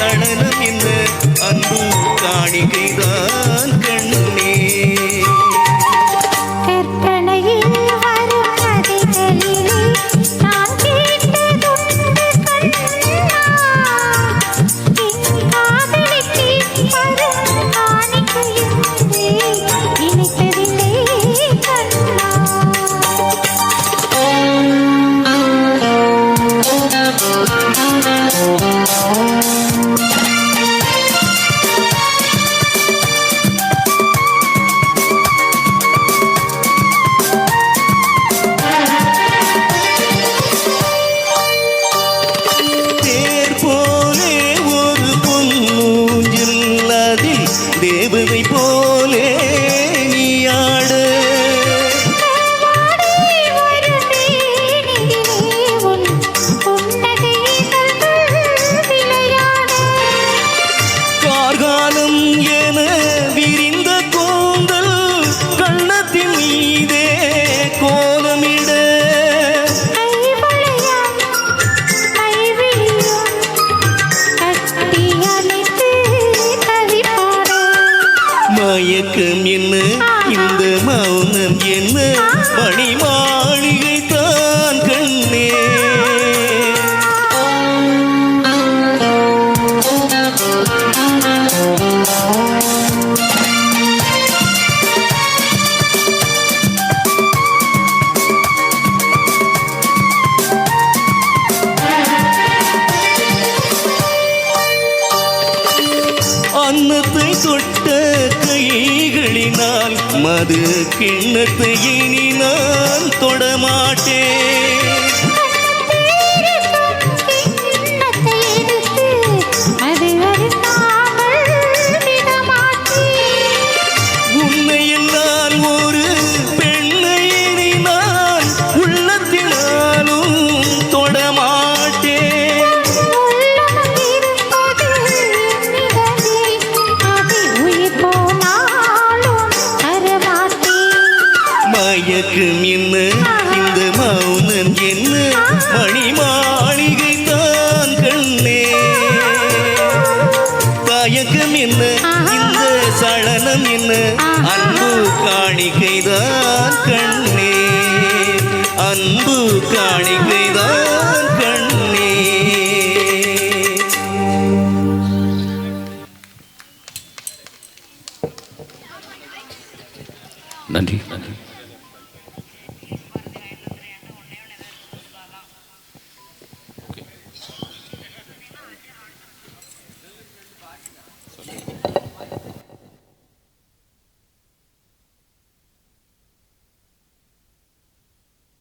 நடனம் என்ன அன்பு காணிக்கைதான். மயக்கம் என்ன? இந்த மௌனம் என்ன? பணி மாளிகை தான் கண்ணே. அன்னத்தை தொட்ட உமது கிண்ணத்தை இனி நான் தொடமாட்டேன் என்று மணிமாளிகை தான் கண்ணே. தயக்கம் என்ன இந்த சலனம் என்ன அன்பு காணிக்கை தான் கண்ணே. அன்பு காணிக்கை தான் கண்ணே. நன்றி நன்றி.